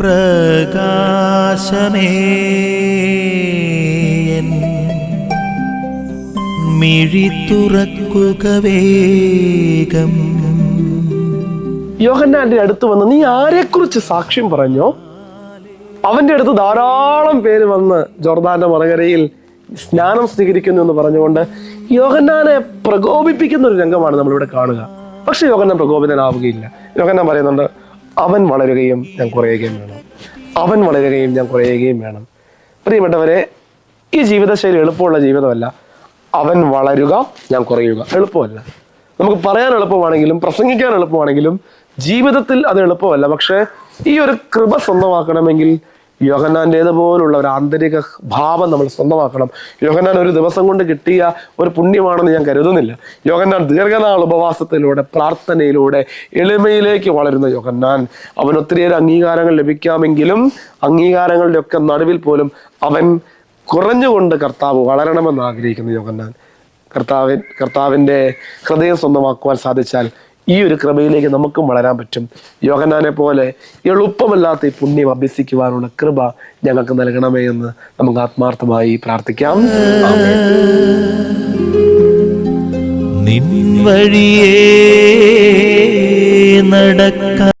പ്രകാശമേ. മിഴി വേഗം. യോഹന്നാന്റെ അടുത്ത് വന്ന് നീ ആരെക്കുറിച്ച് സാക്ഷ്യം പറഞ്ഞോ? അവന്റെ അടുത്ത് ധാരാളം പേര് വന്ന് ജോർദാന്റെ മറകരയിൽ സ്നാനം സ്വീകരിക്കുന്നു എന്ന് പറഞ്ഞുകൊണ്ട് യോഹന്നാനെ പ്രകോപിപ്പിക്കുന്ന ഒരു രംഗമാണ് നമ്മളിവിടെ കാണുക. പക്ഷെ യോഹന്നാൻ പ്രകോപിതനാവുകയില്ല. യോഹന്നാൻ പറയുന്നുണ്ട് അവൻ വളരുകയും ഞാൻ കുറയുകയും വേണം. അവൻ വളരുകയും ഞാൻ കുറയുകയും വേണം. പ്രിയപ്പെട്ടവരെ ഈ ജീവിതശൈലി എളുപ്പമുള്ള ജീവിതമല്ല. അവൻ വളരുക ഞാൻ കുറയുക. എളുപ്പമല്ല. നമുക്ക് പറയാൻ എളുപ്പമാണെങ്കിലും പ്രസംഗിക്കാൻ എളുപ്പമാണെങ്കിലും ജീവിതത്തിൽ അത് എളുപ്പമല്ല. പക്ഷേ ഈ ഒരു കൃപ സ്വന്തമാക്കണമെങ്കിൽ യോഹന്നാന്റേത് പോലുള്ള ഒരു ആന്തരിക ഭാവം നമ്മൾ സ്വന്തമാക്കണം. യോഹന്നാൻ ഒരു ദിവസം കൊണ്ട് കിട്ടിയ ഒരു പുണ്യമാണെന്ന് ഞാൻ കരുതുന്നില്ല. യോഹന്നാൻ ദീർഘനാൾ ഉപവാസത്തിലൂടെ പ്രാർത്ഥനയിലൂടെ എളിമയിലേക്ക് വളരുന്ന യോഹന്നാൻ അവൻ ഒത്തിരിയേറെ അംഗീകാരങ്ങൾ ലഭിക്കാമെങ്കിലും അംഗീകാരങ്ങളുടെ ഒക്കെ നടുവിൽ പോലും അവൻ കുറഞ്ഞുകൊണ്ട് കർത്താവ് വളരണമെന്ന് ആഗ്രഹിക്കുന്ന യോഹന്നാൻ. കർത്താവിൻ കർത്താവിന്റെ ഹൃദയം സ്വന്തമാക്കുവാൻ സാധിച്ചാൽ ഈ ഒരു കൃപയിലേക്ക് നമുക്കും വളരാൻ പറ്റും യോഹന്നാനെ പോലെ എളുപ്പമല്ലാത്ത ഈ പുണ്യം അഭ്യസിക്കുവാനുള്ള കൃപ ഞങ്ങൾക്ക് നൽകണമേ എന്ന് നമുക്ക് ആത്മാർത്ഥമായി പ്രാർത്ഥിക്കാം. നിൻ നടക്ക